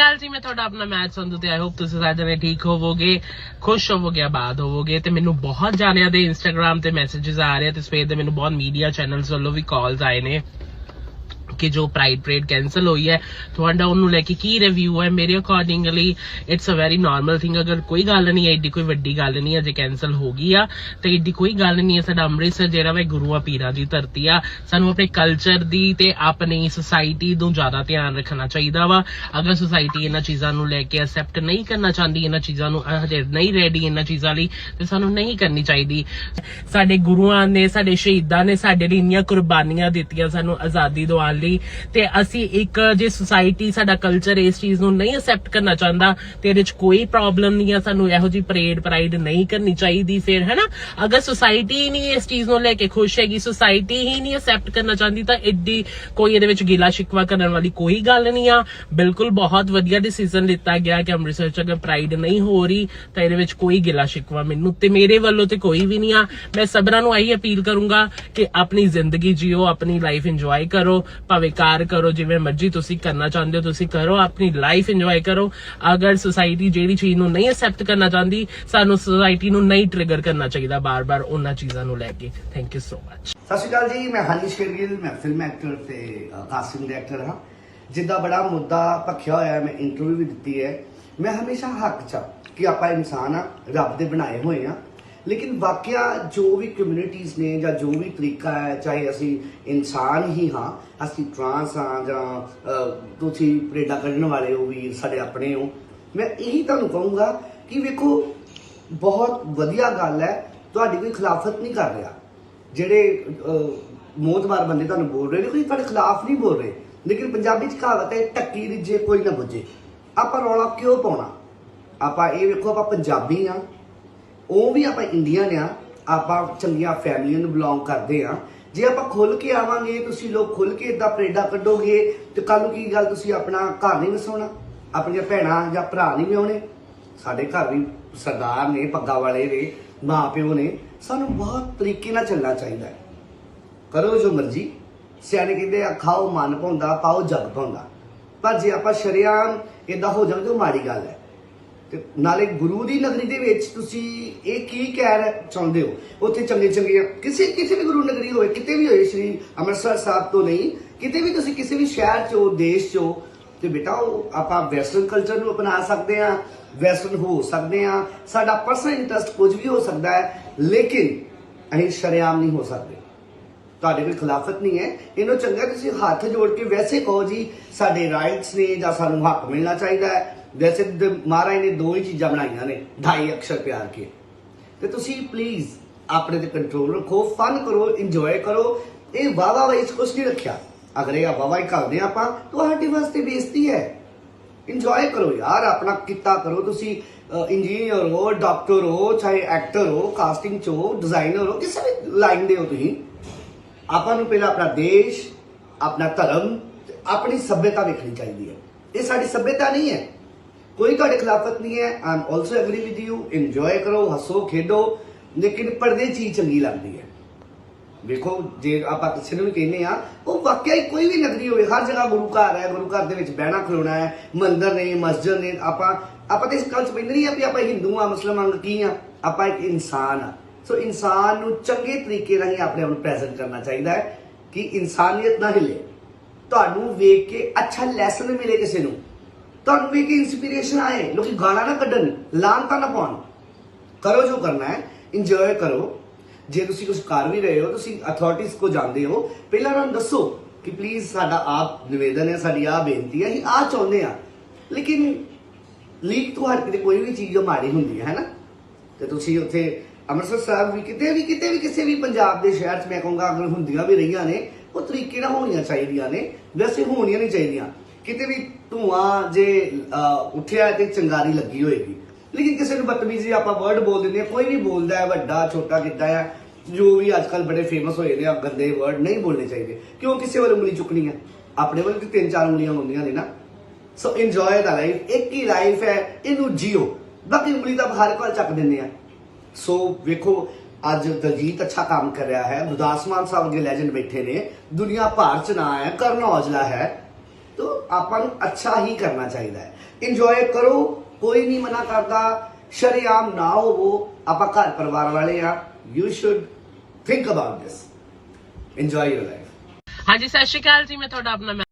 ਅਕਾਲ ਜੀ, ਮੈਂ ਤੁਹਾਡਾ ਆਪਣਾ ਮੈਚ ਸੰਧੂ ਤੇ ਆਈ ਹੋਪ ਤੁਸੀਂ ਸਾਰੇ ਜਣੇ ਠੀਕ ਹੋਵੋਗੇ, ਖੁਸ਼ ਹੋਵੋਗੇ, ਆਬਾਦ ਹੋਵੋਗੇ ਤੇ ਮੈਨੂੰ ਬਹੁਤ ਜਾਣਿਆਂ ਦੇ ਇੰਸਟਾਗ੍ਰam ਤੇ ਮੈਸੇजेस ਆ ਰਹੇ ਆ ਤੇ ਸਵੇਰ ਦੇ ਮੈਨੂੰ ਬਹੁਤ ਮੀਡੀਆ ਚੈਨਲਸ ਵੱਲੋਂ ਵੀ ਕਾਲਸ ਆਏ ਨੇ। ਕਿ ਜੋ ਪ੍ਰਾਈਡ ਪਰੇਡ ਕੈਨਸਲ ਹੋਈ ਹੈ, ਤੁਹਾਡਾ ਉਹਨੂੰ ਲੈ ਕੇ ਕੀ ਰਿਵਿਊ ਹੈ? ਮੇਰੇ accordingly it's a very normal thing ਅਗਰ ਕੋਈ ਗੱਲ ਨਹੀਂ ਹੈ, ਏਡੀ ਕੋਈ ਵੱਡੀ ਗੱਲ ਨਹੀਂ ਹੈ ਜੇ ਕੈਨਸਲ ਹੋ ਗਈ ਆ, ਤੇ ਏਡੀ ਕੋਈ ਗੱਲ ਨਹੀਂ ਹੈ, ਸਾਡਾ ਅੰਮ੍ਰਿਤਸਰ ਜਿਹੜਾ ਵਾ ਗੁਰੂਆਂ ਪੀਰਾਂ ਦੀ ਧਰਤੀ ਆ। ਸਾਨੂੰ ਆਪਣੇ ਕਲਚਰ ਦੀ ਤੇ ਆਪਣੀ ਸੋਸਾਇਟੀ ਨੂੰ ਜ਼ਿਆਦਾ ਧਿਆਨ ਰੱਖਣਾ ਚਾਹੀਦਾ ਵਾ। ਅਗਰ ਸੋਸਾਇਟੀ ਇਹਨਾਂ ਚੀਜ਼ਾਂ ਨੂੰ ਲੈ ਕੇ ਅਸੈਪਟ ਨਹੀਂ ਕਰਨਾ ਚਾਹੁੰਦੀ, ਇਹਨਾਂ ਚੀਜ਼ਾਂ ਨੂੰ ਹਜੇ ਨਹੀਂ ਰੈਡੀ ਇਹਨਾਂ ਚੀਜ਼ਾਂ ਲਈ, ਤੇ ਸਾਨੂੰ ਨਹੀਂ ਕਰਨੀ ਚਾਹੀਦੀ। ਸਾਡੇ ਗੁਰੂਆਂ ਨੇ, ਸਾਡੇ ਸ਼ਹੀਦਾਂ ਨੇ ਸਾਡੇ ਲਈ ਇੰਨੀਆਂ ਕੁਰਬਾਨੀਆਂ ਦਿੱਤੀਆਂ, ਸਾਨੂੰ ਆਜ਼ਾਦੀ ਦਿਵਾਉਣ ਲਈ। ਤੇ ਅਸੀਂ ਇੱਕ ਜੇ ਸੁਸਾਇਟੀ ਸਾਡਾ ਕਲਚਰ ਇਸ ਚੀਜ਼ ਨੂੰ ਨਹੀਂ ਅਸੈਪਟ ਕਰਨਾ ਚਾਹੁੰਦਾ ਤੇ ਇਹਦੇ ਵਿੱਚ ਕੋਈ ਪ੍ਰੋਬਲਮ ਨਹੀਂ ਆ, ਸਾਨੂੰ ਇਹੋ ਜੀ ਪਰੇਡ ਪ੍ਰਾਈਡ ਨਹੀਂ ਕਰਨੀ ਚਾਹੀਦੀ ਫਿਰ, ਹੈਨਾ? ਅਗਰ ਸੁਸਾਇਟੀ ਨਹੀਂ ਇਸ ਚੀਜ਼ ਨੂੰ ਲੈ ਕੇ ਖੁਸ਼ ਹੈਗੀ ਸੁਸਾਇਟੀ ਹੀ ਨਹੀਂ ਅਸੈਪਟ ਕਰਨਾ ਚਾਹੁੰਦੀ, ਤਾਂ ਐਡੀ ਕੋਈ ਇਹਦੇ ਵਿੱਚ ਗਿਲਾ ਸ਼ਿਕਵਾ ਕਰਨ ਵਾਲੀ ਕੋਈ ਗੱਲ ਨਹੀਂ ਆ। ਬਿਲਕੁਲ ਬਹੁਤ ਵਧੀਆ ਡਿਸੀਜਨ ਲਿੱਤਾ ਗਿਆ ਕਿ ਅੰਮ੍ਰਿਤਸਰ ਚ ਅਗਰ ਪ੍ਰਾਈਡ ਨਹੀਂ ਹੋ ਰਹੀ, ਤਾਂ ਇਹਦੇ ਵਿੱਚ ਕੋਈ ਗਿਲਾ ਸ਼ਿਕਵਾ ਮੈਨੂੰ ਤੇ ਮੇਰੇ ਵੱਲੋਂ ਤੇ ਕੋਈ ਵੀ ਨਹੀਂ ਆ। ਮੈਂ ਸਭਰਾਂ ਨੂੰ ਆਹੀ ਅਪੀਲ ਕਰੂੰਗਾ ਕਿ ਆਪਣੀ ਜ਼ਿੰਦਗੀ ਜੀਓ, ਆਪਣੀ ਲਾਈਫ ਇੰਜੋਏ ਕਰੋ ਭਾਵੇਂ ਕਾਰ ਕਰੋ ਜਿਵੇਂ ਮਰਜ਼ੀ ਤੁਸੀਂ ਕਰਨਾ ਚਾਹੁੰਦੇ ਹੋ, ਤੁਸੀਂ ਕਰੋ, ਆਪਣੀ ਲਾਈਫ ਇੰਜੋਏ ਕਰੋ। ਅਗਰ ਸੁਸਾਇਟੀ ਜਿਹੜੀ ਚੀਜ਼ ਨੂੰ ਨਹੀਂ ਅਸੈਪਟ ਕਰਨਾ ਚਾਹੁੰਦੀ, ਸਾਨੂੰ ਸੁਸਾਇਟੀ ਨੂੰ ਨਹੀਂ ਟ੍ਰਿਗਰ ਕਰਨਾ ਚਾਹੀਦਾ ਬਾਰ-ਬਾਰ ਉਹਨਾਂ ਚੀਜ਼ਾਂ ਨੂੰ ਲੈ ਕੇ। Thank you so much Sat Shri Akal ji, ਮੈਂ ਹਨੀ ਸ਼ੇਰਗਿਲ ਮੈਂ ਫਿਲਮ ਐਕਟਰ ਤੇ ਕਾਸਟਿੰਗ ਡਾਇਰੈਕਟਰ ਹਾਂ। ਜਿੱਦਾਂ ਬੜਾ ਮੁੱਦਾ ਭਖਿਆ ਹੋਇਆ, ਮੈਂ ਇੰਟਰਵਿਊ ਵੀ ਦਿੱਤੀ ਹੈ। ਮੈਂ ਹਮੇਸ਼ਾ ਹੱਕ ਚ ਕਿ ਆਪਾਂ ਇਨਸਾਨ ਆ ਰੱਬ ਦੇ ਬਣਾਏ ਹੋਏ ਆ ਲੇਕਿਨ ਵਾਕਿਆ ਜੋ ਵੀ ਕਮਿਊਨਿਟੀਆਂ ਨੇ ਜਾਂ ਜੋ ਵੀ ਤਰੀਕਾ ਹੈ ਚਾਹੇ ਅਸੀਂ ਇਨਸਾਨ ਹੀ ਹਾਂ ਅਸੀਂ ਟਰਾਂਸ ਹਾਂ ਜਾਂ ਤੁਸੀਂ ਪ੍ਰੇਡਾ ਕੱਢਣ ਵਾਲੇ ਹੋ ਵੀ ਸਾਡੇ ਆਪਣੇ ਹੋ ਮੈਂ ਇਹੀ ਤੁਹਾਨੂੰ ਕਹੂੰਗਾ ਕਿ ਵੇਖੋ ਬਹੁਤ ਵਧੀਆ ਗੱਲ ਹੈ ਤੁਹਾਡੀ ਕੋਈ ਖਿਲਾਫਤ ਨਹੀਂ ਕਰ ਰਿਹਾ। ਜਿਹੜੇ ਅਹ, ਮੋਤਬਾਰ ਬੰਦੇ ਤੁਹਾਨੂੰ ਬੋਲ ਰਹੇ ਨੇ ਕੋਈ ਤੁਹਾਡੇ ਖਿਲਾਫ ਨਹੀਂ ਬੋਲ ਰਹੇ। ਲੇਕਿਨ ਪੰਜਾਬੀ ਚ ਕਹਾਵਤ ਹੈ ਟੱਕੀ ਰਿੱਝੇ ਕੋਈ ਨਾ ਬੁੱਝੇ। ਆਪਾਂ ਰੌਲਾ ਕਿਉਂ ਪਾਉਣਾ? ਆਪਾਂ ਇਹ ਵੇਖੋ ਆਪਾਂ ਪੰਜਾਬੀ ਆ ਉਹ ਵੀ ਆਪਾਂ ਇੰਡੀਅਨ ਆ, ਆਪਾਂ ਚੰਗੀਆਂ ਫੈਮਲੀਆਂ ਨੂੰ ਬਿਲੋਂਗ ਕਰਦੇ ਆ। ਜੇ ਆਪਾਂ ਖੁੱਲ ਕੇ ਆਵਾਂਗੇ, ਤੁਸੀਂ ਲੋਕ ਖੁੱਲ ਕੇ ਇਦਾਂ ਪਰੇਡਾ ਕੱਢੋਗੇ, ਤੇ ਕੱਲ ਨੂੰ ਕੀ ਗੱਲ ਤੁਸੀਂ ਆਪਣਾ ਘਰ ਨਹੀਂ ਵਸਾਉਣਾ? ਆਪਣੀਆਂ ਭੈਣਾਂ ਜਾਂ ਭਰਾ ਨਹੀਂ ਵਿਆਹੁਣੇ? ਸਾਡੇ ਘਰ ਵੀ ਸਰਦਾਰ ਨੇ, ਪੱਗਾ ਵਾਲੇ ਨੇ ਮਾਂ ਪਿਓ ਨੇ। ਸਾਨੂੰ ਬਹੁਤ ਤਰੀਕੇ ਨਾਲ ਚੱਲਣਾ ਚਾਹੀਦਾ ਹੈ। ਕਰੋ ਜੋ ਮਰਜ਼ੀ। ਸਿਆਣੇ ਕਹਿੰਦੇ ਆ, ਖਾਓ, ਮਨ ਪਾਉਂਦਾ ਪਾਓ, ਜਗ ਪਾਉਂਦਾ ਪਰ ਜੇ ਆਪਾਂ ਸ਼ਰਿਆਮ ਇਦਾਂ ਹੋ ਜਾਵੇ ਤਾਂ ਮਾੜੀ ਗੱਲ ਹੈ। ਤੇ ਨਾਲੇ ਗੁਰੂ ਦੀ ਨਗਰੀ ਦੇ ਵਿੱਚ ਤੁਸੀਂ ਇਹ ਕੀ ਕਹਿ ਚਾਹੁੰਦੇ ਹੋ? ਉੱਥੇ ਚੰਗੇ ਚੰਗੇ ਕਿਸੇ ਕਿਸੇ ਵੀ ਗੁਰੂ ਨਗਰੀ ਹੋਵੇ, ਕਿਤੇ ਵੀ ਹੋਏ, ਸ਼੍ਰੀ ਅੰਮ੍ਰਿਤਸਰ ਸਾਹਿਬ ਤੋਂ ਨਹੀਂ, ਕਿਤੇ ਵੀ ਤੁਸੀਂ ਕਿਸੇ ਵੀ ਸ਼ਹਿਰ 'ਚ ਹੋ ਦੇਸ਼ 'ਚ ਹੋ ਤੇ ਬੇਟਾ, ਉਹ ਆਪਾਂ ਵੈਸਟਰਨ ਕਲਚਰ ਨੂੰ ਅਪਣਾ ਸਕਦੇ ਆ ਵੈਸਟਰਨ ਹੋ ਸਕਦੇ ਆ ਸਾਡਾ ਪਰਸਨਲ ਇੰਟਰਸਟ ਕੁਝ ਵੀ ਹੋ ਸਕਦਾ ਹੈ, ਲੇਕਿਨ ਅਸੀਂ ਸ਼ਰਿਆਮ ਨਹੀਂ ਹੋ ਸਕਦੇ। ਤੁਹਾਡੇ ਕੋਈ ਖਿਲਾਫਤ ਨਹੀਂ ਹੈ। ਇਹਨੂੰ ਚੰਗਾ ਤੁਸੀਂ ਹੱਥ ਜੋੜ ਕੇ ਵੈਸੇ ਕਹੋ ਜੀ, ਸਾਡੇ ਰਾਈਟਸ ਨੇ ਜਾਂ ਸਾਨੂੰ ਹੱਕ ਮਿਲਣਾ ਚਾਹੀਦਾ ਹੈ। ਵੈਸੇ ਮਹਾਰਾਜ ਨੇ ਦੋ ਹੀ ਚੀਜ਼ਾਂ ਬਣਾਈਆਂ ਨੇ, ਢਾਈ ਅਕਸ਼ਰ ਪਿਆਰ ਕੇ ਤੇ ਤੁਸੀਂ ਪਲੀਜ਼ ਆਪਣੇ ਤੇ ਕੰਟਰੋਲ ਰੱਖੋ ਫਨ ਕਰੋ ਇੰਜੋਏ ਕਰੋ। ਇਹ ਵਾਵਾ ਵਾਈ ਚ ਕੁਛ ਨਹੀਂ ਰੱਖਿਆ। ਅਗਰ ਇਹ ਵਾਵਾ ਹੀ ਕਰਦੇ ਆਪਾਂ, ਤੁਹਾਡੇ ਵਾਸਤੇ ਬੇਇੱਜ਼ਤੀ ਹੈ। ਇੰਜੋਏ ਕਰੋ ਯਾਰ, ਆਪਣਾ ਕਿੱਤਾ ਕਰੋ ਤੁਸੀਂ ਇੰਜੀਨੀਅਰ ਹੋ ਡਾਕਟਰ ਹੋ, ਚਾਹੇ ਐਕਟਰ ਹੋ ਕਾਸਟਿੰਗ ਚ ਹੋ ਡਿਜ਼ਾਈਨਰ ਹੋ, ਕਿਸੇ ਵੀ ਲਾਈਨ ਦੇ ਹੋ ਤੁਸੀਂ। ਆਪਾਂ ਨੂੰ ਪਹਿਲਾਂ ਆਪਣਾ ਦੇਸ਼, ਆਪਣਾ ਧਰਮ ਆਪਣੀ ਸੱਭਿਅਤਾ ਵੇਖਣੀ ਚਾਹੀਦੀ ਹੈ। ਇਹ ਸਾਡੀ ਸੱਭਿਅਤਾ ਨਹੀਂ ਹੈ। ਕੋਈ ਤੁਹਾਡੇ ਖਿਲਾਫਤ ਨਹੀਂ ਹੈ। I am also agree with you enjoy ਕਰੋ, ਹੱਸੋ, ਖੇਡੋ। ਲੇਕਿਨ ਪਰਦੇ ਚੀਜ਼ ਚੰਗੀ ਲੱਗਦੀ ਹੈ। ਵੇਖੋ, ਜੇ ਆਪਾਂ ਕਿਸੇ ਨੂੰ ਵੀ ਕਹਿੰਦੇ ਆ ਉਹ ਵਾਕਿਆ ਹੀ ਕੋਈ ਵੀ ਨਗਰੀ ਹੋਵੇ, ਹਰ ਜਗ੍ਹਾ ਗੁਰੂ ਘਰ ਹੈ, ਗੁਰੂ ਘਰ ਦੇ ਵਿੱਚ ਬਹਿਣਾ, ਖਲੋਣਾ ਹੈ, ਮੰਦਿਰ ਨੇ, ਮਸਜਿਦ ਨੇ, ਆਪਾਂ ਆਪਾਂ ਤੇ ਇਸ ਗੱਲ ਚ ਪੈਂਦੇ ਨਹੀਂ ਆ ਵੀ ਆਪਾਂ ਹਿੰਦੂ ਆ ਮੁਸਲਮਾਨ ਕੀ ਆ ਆਪਾਂ ਇੱਕ ਇਨਸਾਨ ਆ ਸੋ ਇਨਸਾਨ ਨੂੰ ਚੰਗੇ ਤਰੀਕੇ ਨਾਲ ਹੀ ਆਪਣੇ ਆਪ ਨੂੰ ਪ੍ਰੈਜ਼ੈਂਟ ਕਰਨਾ ਚਾਹੀਦਾ ਹੈ ਕਿ ਇਨਸਾਨੀਅਤ ਨਾ ਹਿੱਲੇ। ਤੁਹਾਨੂੰ ਵੇਖ ਕੇ ਅੱਛਾ ਲੈਸਨ ਮਿਲੇ ਕਿਸੇ ਨੂੰ। ਤੁਹਾਨੂੰ ਵੇਖ ਕੇ ਇਨਸਪੀਰੇਸ਼ਨ ਆਏ ਲੋਕੀ ਗਾਲਾਂ ਨਾ ਕੱਢਣ ਲਾਂਤਾ ਨਾ ਪਾਉਣ ਕਰੋ ਜੋ ਕਰਨਾ ਹੈ ਇੰਜੋਏ ਕਰੋ ਜੇ ਤੁਸੀਂ ਕੁਝ ਕਰ ਵੀ ਰਹੇ ਹੋ ਤੁਸੀਂ ਅਥਾਰਟੀਜ਼ ਕੋ ਜਾਂਦੇ ਹੋ ਪਹਿਲਾਂ ਉਹਨਾਂ ਨੂੰ ਦੱਸੋ ਕਿ ਪਲੀਜ਼ ਸਾਡਾ ਆਪ ਨਿਵੇਦਨ ਹੈ ਸਾਡੀ ਆ ਬੇਨਤੀ ਹੈ ਅਸੀਂ ਆ ਚਾਹੁੰਦੇ ਆ ਲੇਕਿਨ ਲੀਕ ਤੋਂ ਹਰ ਕਿਤੇ ਕੋਈ ਵੀ ਚੀਜ਼ ਜੋ ਮਾੜੀ ਹੁੰਦੀ ਹੈ ਹੈ ਨਾ ਤੇ ਤੁਸੀਂ ਉੱਥੇ ਅੰਮ੍ਰਿਤਸਰ ਸਾਹਿਬ ਵੀ ਕਿਤੇ ਵੀ ਕਿਤੇ ਵੀ ਕਿਸੇ ਵੀ ਪੰਜਾਬ ਦੇ ਸ਼ਹਿਰ 'ਚ ਮੈਂ ਕਹੂੰਗਾ ਅਗਰ ਹੁੰਦੀਆਂ ਵੀ ਰਹੀਆਂ ਨੇ ਉਹ ਤਰੀਕੇ ਨਾਲ ਹੋਣੀਆਂ ਚਾਹੀਦੀਆਂ ਨੇ ਵੈਸੇ ਹੋਣੀਆਂ ਨਹੀਂ ਚਾਹੀਦੀਆਂ ਕਿਤੇ ਵੀ ਧੂਆਂ ਜੇ ਉੱਠਿਆ ਤੇ ਚੰਗਾਰੀ ਲੱਗੀ ਹੋਏਗੀ। ਲੇਕਿਨ ਕਿਸੇ ਨੂੰ ਬਦਤਮੀਜ਼ੀ ਆਪਾਂ ਵਰਡ ਬੋਲ ਦਿੰਦੇ ਆ ਕੋਈ ਵੀ ਬੋਲਦਾ ਹੈ, ਵੱਡਾ, ਛੋਟਾ ਕਿੱਦਾਂ ਆ ਜੋ ਵੀ ਅੱਜ ਕੱਲ ਬੜੇ ਫੇਮਸ ਹੋਏ ਨੇ ਆ ਗੰਦੇ ਵਰਡ ਨਹੀਂ ਬੋਲਣੇ ਚਾਹੀਦੇ। ਕਿਉਂ ਕਿਸੇ ਵੱਲ ਉਂਗਲੀ ਚੁੱਕਣੀ ਹੈ? ਆਪਣੇ ਵੱਲ ਤੇ ਤਿੰਨ ਚਾਰ ਉਂਗਲੀਆਂ ਹੁੰਦੀਆਂ ਨੇ ਨਾ। ਸੋ ਇੰਜੋਏ ਦਾ ਲਾਈਫ ਇੱਕ ਹੀ ਲਾਈਫ ਹੈ, ਇਹਨੂੰ ਜੀਓ। ਬਾਕੀ ਉਂਗਲੀ ਤਾਂ ਹਰ ਕੋਲ ਚੱਕ ਦਿੰਦੇ ਆ ਸੋ ਵੇਖੋ, ਅੱਜ ਦਲਜੀਤ ਅੱਛਾ ਕੰਮ ਕਰ ਰਿਹਾ ਹੈ। ਗੁਰਦਾਸ ਮਾਨ ਸਾਹਿਬ ਦੇ ਲੈਜੈਂਡ ਬੈਠੇ ਨੇ। ਦੁਨੀਆ ਭਰ ਚ ਨਾਂ ਹੈ ਕਰਨ ਔਜਲਾ ਹੈ। ਤੋ ਆਪਾਂ ਨੂੰ ਅੱਛਾ ਹੀ ਕਰਨਾ ਚਾਹੀਦਾ ਹੈ। ਇੰਜੋਏ ਕਰੋ, ਕੋਈ ਨਹੀਂ ਮਨਾ ਕਰਦਾ। ਸ਼ਰੇਆਮ ਨਾ ਹੋਵੋ, ਆਪਾਂ ਘਰ ਪਰਿਵਾਰ ਵਾਲੇ ਆ you should think about this enjoy your life ਹਾਂਜੀ, ਸਤਿ ਸ਼੍ਰੀ ਅਕਾਲ ਜੀ, ਮੈਂ ਤੁਹਾਡਾ ਆਪਣਾ